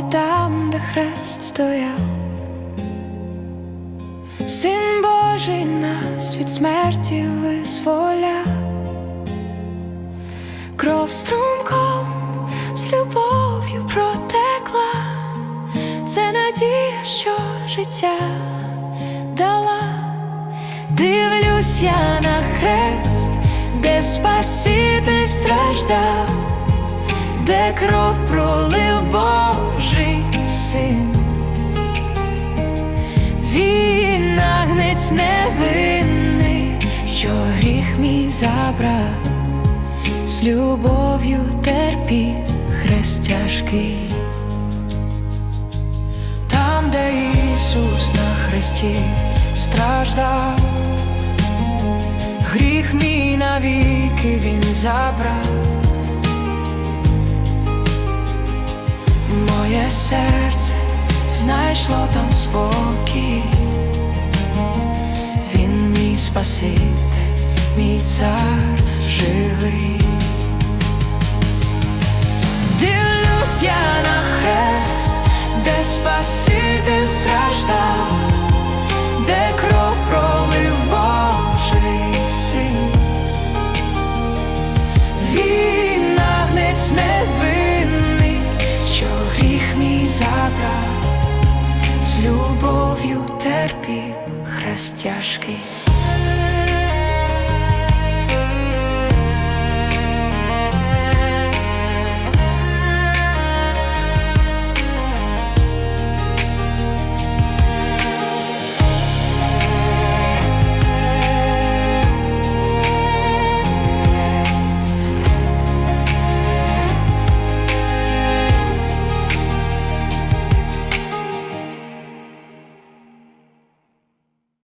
і там, де хрест стояв. Син Божий нас від смерті визволя, кров струмком з любов'ю протекла, це надія, що життя дала. Дивлюсь я на хрест, де Спаситель страждав, де кров пролив Божий син. Він агнець невинний, що гріх мій забрав, з любов'ю терпів хрест тяжкий. Там, де Ісус на хресті страждав, гріх мій навіки Він забрав. Серце знайшло там спокій, він мій спаситель, мій цар живий. Дивлюсь я на хрест, де Спаситель страждав, де кров пролив Божий син. Він агнець невинний, що гріх мій забрав, з любов'ю терпів хрест тяжкий.